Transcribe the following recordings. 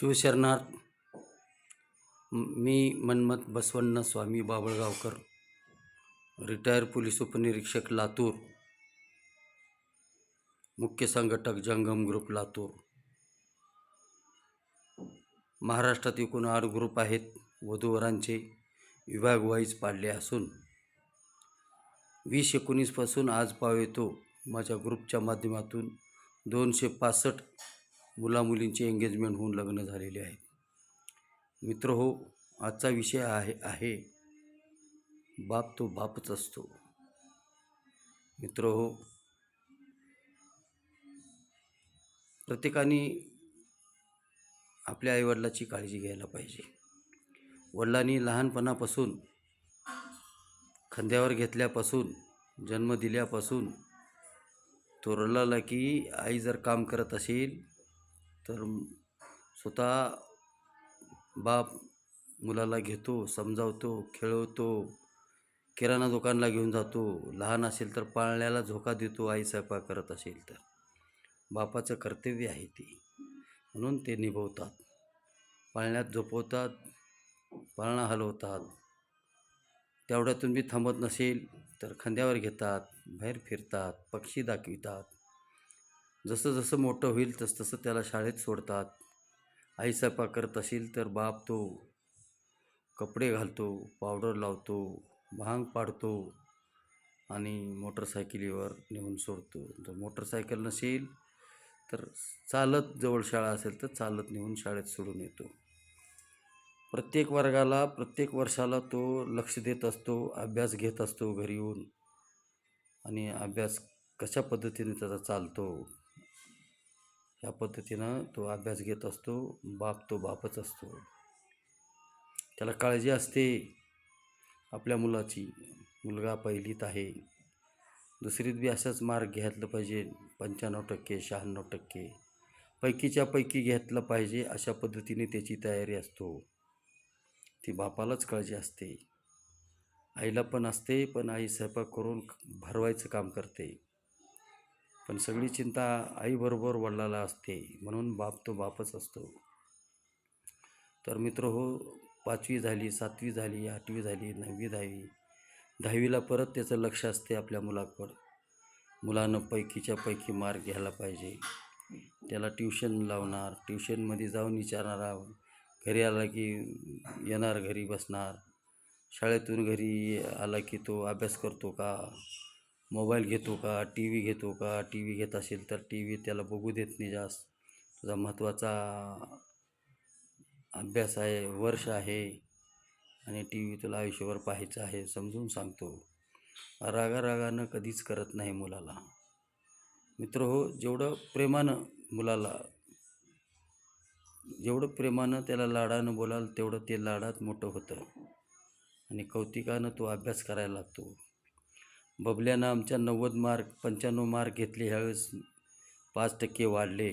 शिवशरणार्थ मी Manmath Basavanna Swami Babalgaonkar retire police उपनिरीक्षक लातूर मुख्य संघटक जंगम ग्रुप लातूर. महाराष्ट्रात एकूण आठ ग्रुप आहेत. वधूवरांचे विभागवाईज पाडले असून वीस एकोणीसपासून आज पाव येतो. माझ्या ग्रुपच्या माध्यमातून दोनशे पासष्ट मुलामुलींचे एंगेजमेंट होऊन लग्न झालेले आहेत. मित्र हो आजचा विषय आहे आहे बाप तो बापच असतो. मित्र हो प्रत्येकाने आपल्या आईवडिलाची काळजी घ्यायला पाहिजे. वडिलांनी लहानपणापासून खांद्यावर घेतल्यापासून जन्म दिल्यापासून तो रडलाला की आई जर काम करत असेल तर स्वतः बाप मुलाला घेतो समजावतो खेळवतो किराणा दुकानला घेऊन जातो. लहान असेल तर पाळण्याला झोका देतो आई स्वयंपाक करत असेल तर. बापाचं कर्तव्य आहे ते. म्हणून ते निभवतात. पाळण्यात झोपवतात पाळणा हलवतात. तेवढ्यातून बी थांबत नसेल तर खांद्यावर घेतात बाहेर फिरतात पक्षी दाखवितात. जसं जसं मोठं होईल तसं तसं त्याला शाळेत सोडतात. आई स्वयंपाक करत असेल तर बाप तो कपडे घालतो पावडर लावतो भांग पाडतो आणि मोटरसायकलीवर नेऊन सोडतो. जर मोटरसायकल नसेल तर चालत जवळ शाळा असेल तर चालत नेऊन शाळेत सोडून येतो. प्रत्येक वर्गाला प्रत्येक वर्षाला तो लक्ष देत असतो अभ्यास घेत असतो घरी येऊन. आणि अभ्यास कशा पद्धतीने त्याचा चालतो? ह्या पद्धतीनं तो अभ्यास घेत असतो बाप तो बापच असतो. त्याला काळजी असते आपल्या मुलाची. मुलगा पहिलीत आहे. दुसरीत बी असाच मार्क घेतलं पाहिजे पंच्याण्णव टक्के शहाण्णव टक्के. पैकीच्या पैकी घेतलं पाहिजे अशा पद्धतीने त्याची तयारी असतो. ती बापालाच काळजी असते. आईला पण असते पण आई स्वयंपाक करून भरवायचं काम करते. पण सगळी चिंता आईबरोबर वडिलाला असते म्हणून बाप तो बापच असतो. तर मित्र हो पाचवी झाली सातवी झाली आठवी झाली नववी दहावी. दहावीला परत त्याचं लक्ष असते आपल्या मुलाकडं. मुलानं पैकीच्या पैकी मार्क घ्यायला पाहिजे. त्याला ट्युशन लावणार ट्युशनमध्ये जाऊन विचारणार घरी आला की येणार घरी बसणार. शाळेतून घरी आला की तो अभ्यास करतो का? मोबाईल घेतो का टी व्ही घेतो का टी व्ही घेत असेल तर टी व्ही त्याला बघू देत नाही जास्त. तुझा महत्त्वाचा अभ्यास आहे वर्ष आहे आणि टी व्ही तुला आयुष्यभर पाहायचं आहे समजून सांगतो. रागारागानं कधीच करत नाही मुलाला. मित्र हो जेवढं प्रेमानं मुलाला जेवढं प्रेमानं त्याला लाडानं बोलाल तेवढं ते लाडात मोठं होतं. आणि कौतिकानं तो अभ्यास करायला लागतो. बबल्यानं आमच्या नव्वद मार्क पंच्याण्णव मार्क घेतले ह्यावेळेस पाच टक्के वाढले.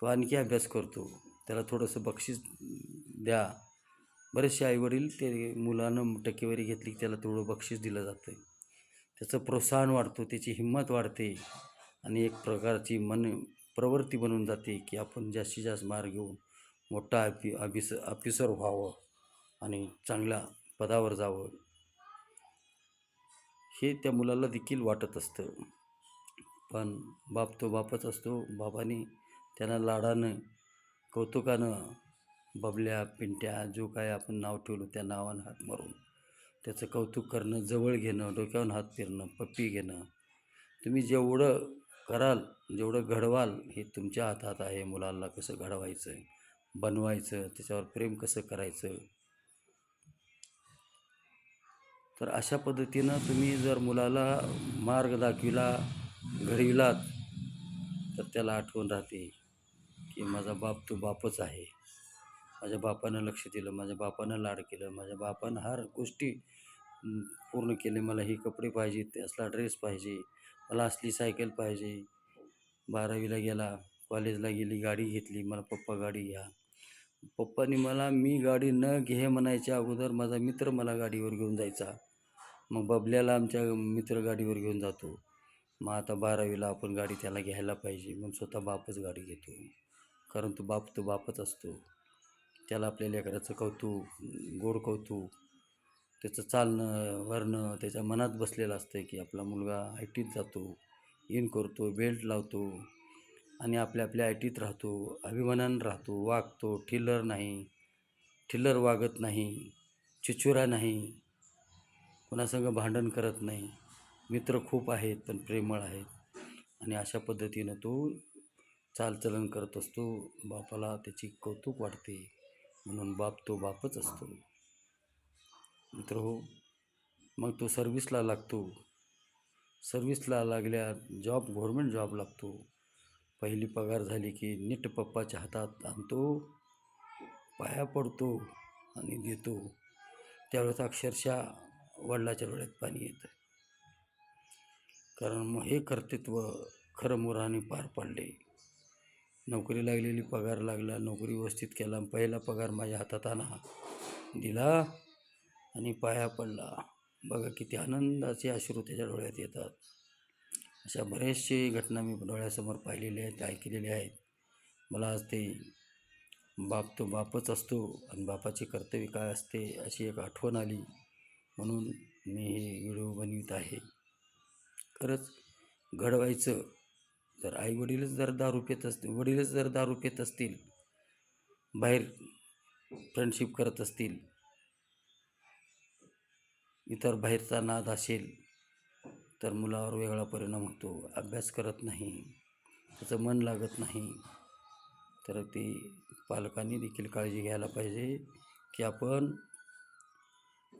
तो आणखी अभ्यास करतो. त्याला थोडंसं बक्षीस द्या. बरेचसे आईवडील ते मुलानं टक्केवारी घेतली की त्याला थोडं बक्षीस दिलं जातं त्याचं प्रोत्साहन वाढतो त्याची हिंमत वाढते आणि एक प्रकारची मन प्रवृत्ती बनून जाते की आपण जास्तीत जास्त मार्ग घेऊन मोठा अपि अभिस ऑफिसर व्हावं आणि चांगल्या पदावर जावं. हे त्या मुलाला देखील वाटत असतं. पण बाप तो बापच असतो. बाबाने त्यांना लाडानं कौतुकानं बबल्या पिंट्या जो काय आपण नाव ठेवलं त्या नावानं हात मारून त्याचं कौतुक करणं जवळ घेणं डोक्यावर हात फिरणं पप्पी घेणं. तुम्ही जेवढं कराल जेवढं घडवाल हे तुमच्या हातात आहे मुलाला कसं घडवायचं बनवायचं त्याच्यावर प्रेम कसं करायचं तर अशा पद्धतीनं तुम्ही जर मुलाला मार्ग दाखविला घडविलात तर त्याला आठवण राहते की माझा बाप तो बापच आहे. माझ्या बापानं लक्ष दिलं माझ्या बापानं लाड केलं माझ्या बापानं हर गोष्टी पूर्ण केले. मला हे कपडे पाहिजे ते असला ड्रेस पाहिजे मला असली सायकल पाहिजे. बारावीला गेला कॉलेजला गेली गाडी घेतली मला पप्पा गाडी घ्या. पप्पानी मला मी गाडी न घे म्हणायच्या अगोदर माझा मित्र मला गाडीवर घेऊन जायचा. मग बबल्याला आमच्या मित्र गाडीवर घेऊन जातो. मग आता बारावीला आपण गाडी त्याला घ्यायला पाहिजे. मग स्वतः बापच गाडी घेतो. कारण तो बाप तो बापच असतो. त्याला आपल्या लेकराचं कौतुक गोड कौतुक त्याचं चालणं वरणं त्याच्या मनात बसलेलं असतं की आपला मुलगा आय टीत जातो इन करतो बेल्ट लावतो आणि आपल्या आपल्या आय टीत राहतो अभिमानानं राहतो वागतो ठिल्लर नाही ठिल्लर वागत नाही चिचुरा नाही. कोणासंग भांडण करत नाही. मित्र खूप आहेत पण प्रेमळ आहेत. आणि अशा पद्धतीनं तो चालचलन करत असतो. बापाला त्याची कौतुक वाटते. म्हणून बाप तो बापच असतो. मित्र हो मग तो सर्विसला लागतो. सर्विसला लागल्या जॉब गव्हर्मेंट जॉब लागतो. पहिली पगार झाली की नीट पप्पाच्या हातात आणतो पाया पडतो आणि देतो. त्यावेळेस अक्षरशः वडिलाच्या डोळ्यात पाणी येतं. कारण मग हे कर्तृत्व खरं मुराने पार पाडले. नोकरी लागलेली पगार लागला नोकरी व्यवस्थित केला पहिला पगार माझ्या हातात आणा दिला आणि पाया पडला. बघा किती आनंदाचे अश्रू त्याच्या डोळ्यात येतात. अशा बरेचसे घटना मी डोळ्यासमोर पाहिलेल्या आहेत ऐकलेल्या आहेत. मला आज ते बाप तो बापच असतो आणि बापाचे कर्तव्य काय असते अशी एक आठवण आली. म्हणून मी हे व्हिडिओ बनवित आहे. खरंच घडवायचं जर आईवडीलच जर दारू पेत असतील वडीलच जर दारू पेत असतील बाहेर फ्रेंडशिप करत असतील इतर बाहेरचा नाद असेल तर मुलावर वेगळा परिणाम होतो. अभ्यास करत नाही त्याचं मन लागत नाही तर ते पालकांनी देखील काळजी घ्यायला पाहिजे की आपण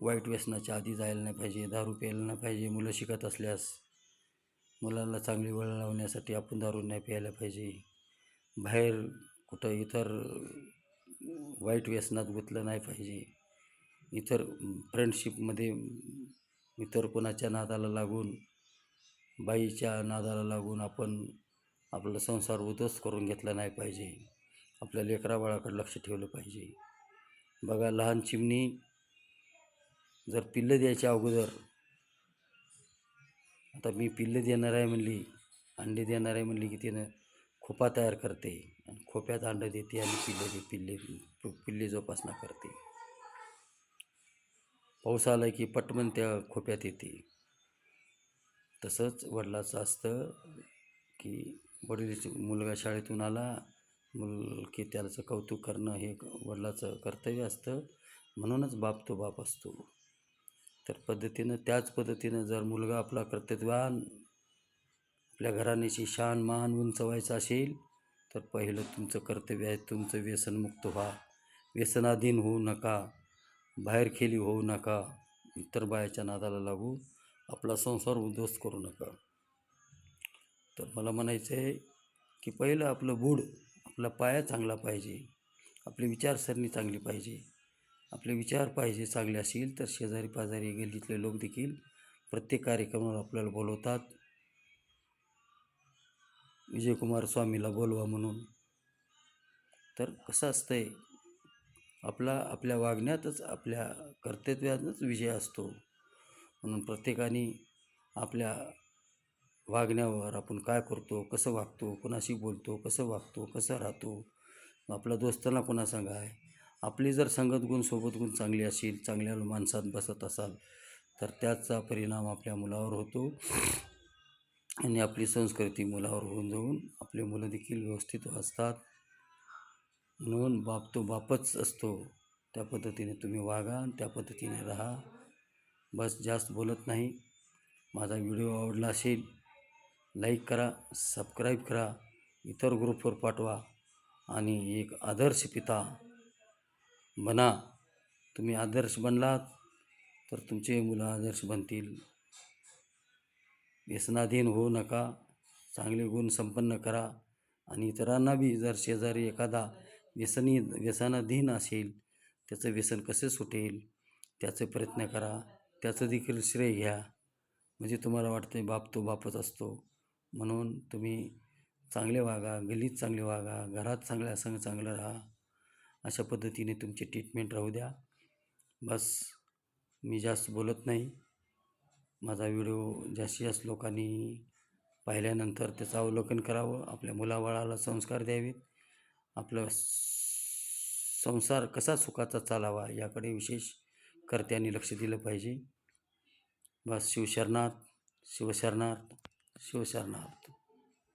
वाईट व्यसनाच्या आधी जायला नाही पाहिजे दारू प्यायला नाही पाहिजे मुलं शिकत असल्यास मुलांना चांगली वळ लावण्यासाठी आपण दारू नाही प्यायला पाहिजे. बाहेर कुठं इतर वाईट व्यसनात गुंतलं नाही पाहिजे. इतर फ्रेंडशिपमध्ये इतर कोणाच्या नादाला लागून बाईच्या नादाला लागून आपण आपला संसार उद्ध्वस्त करून घेतला नाही पाहिजे. आपल्या लेकराबाळाकडे लक्ष ठेवलं पाहिजे. बघा लहान चिमणी जर पिल्लं द्यायच्या अगोदर आता मी पिल्लं देणार आहे म्हणली अंडे देणार आहे म्हणली की तिनं खोपा तयार करते आणि खोप्यात अंडं देते आणि पिल्ले दे पिल्ले पिल्ले जोपासना करते. पाऊस आला की पटमन त्या खोप्यात येते. तसंच वडिलाचं असतं की वडील मुलगा शाळेतून आला मुल की त्याचं कौतुक करणं हे वडिलाचं कर्तव्य असतं. म्हणूनच बाप तो बाप असतो. तर पद्धतीनं त्याच पद्धतीनं जर मुलगा आपला कर्तव्यवान आपल्या घराण्याची शान मान उंचवायचा असेल तर पहिलं तुमचं कर्तव्य आहे तुमचं व्यसनमुक्त व्हा. व्यसनाधीन होऊ नका. बाहेर खेली होऊ नका. इतर बायाच्या नादाला लागू. आपला संसार उद्ध्वस्त करू नका. तर मला म्हणायचं आहे की पहिलं आपलं बूड आपला पाया चांगला पाहिजे. आपली विचारसरणी चांगली पाहिजे. आपले विचार पाहिजे चांगले असतील तर शेजारी पाजारी गल्लीतले लोक देखील प्रत्येक कार्यक्रमावर आपल्याला बोलवतात. विजयकुमार स्वामीला बोलवा म्हणून. तर कसं असतंय आपला आपल्या वागण्यातच आपल्या कर्तव्यातच विजय असतो. म्हणून प्रत्येकाने आपल्या वागण्यावर आपण काय करतो कसं वागतो कोणाशी बोलतो कसं वागतो कसं राहतो आपला दोस्तांना कोणा सांगा आपली जर संगत गुण सोबत गुण चांगली असेल चांगल्या माणसात बसत असाल तर त्याचा परिणाम आपल्या मुलावर होतो. आणि आपली संस्कृती मुलावर होऊन जाऊन आपले मुलं देखील व्यवस्थित वाचतात. म्हणून बाप तो बापच असतो. त्या पद्धतीने तुम्ही वागा आणि त्या पद्धतीने राहा. बस जास्त बोलत नाही. माझा व्हिडिओ आवडला असेल लाईक करा सबस्क्राईब करा इतर ग्रुपवर पाठवा. आणि एक आदर्श पिता बना तुम्ही आदर्श बनलात तर तुमचे मुलं आदर्श बनतील. व्यसनाधीन होऊ नका चांगले गुण संपन्न करा आणि इतरांना बी जर शेजारी एखादा व्यसनी व्यसनाधीन असेल त्याचं व्यसन कसे सुटेल त्याचे प्रयत्न करा त्याचं देखील श्रेय घ्या. म्हणजे तुम्हाला वाटते बाप तो बापच असतो. म्हणून तुम्ही चांगले वागा गलीत चांगले वागा घरात चांगल्या संग चांगलं राहा. अशा पद्धतीने तुमची ट्रीटमेंट राहू द्या. बस मी जास्त बोलत नाही. माझा व्हिडिओ जास्तीत जास्त लोकांनी पाहिल्यानंतर त्याचं अवलोकन करावं. आपल्या मुलाबाळाला संस्कार द्यावेत. आपलं संसार कसा सुखाचा चालावा याकडे विशेष कर्त्यांनी लक्ष दिलं पाहिजे. बस शिवशरणार्थ शिवशरणार्थ शिवशरणार्थ.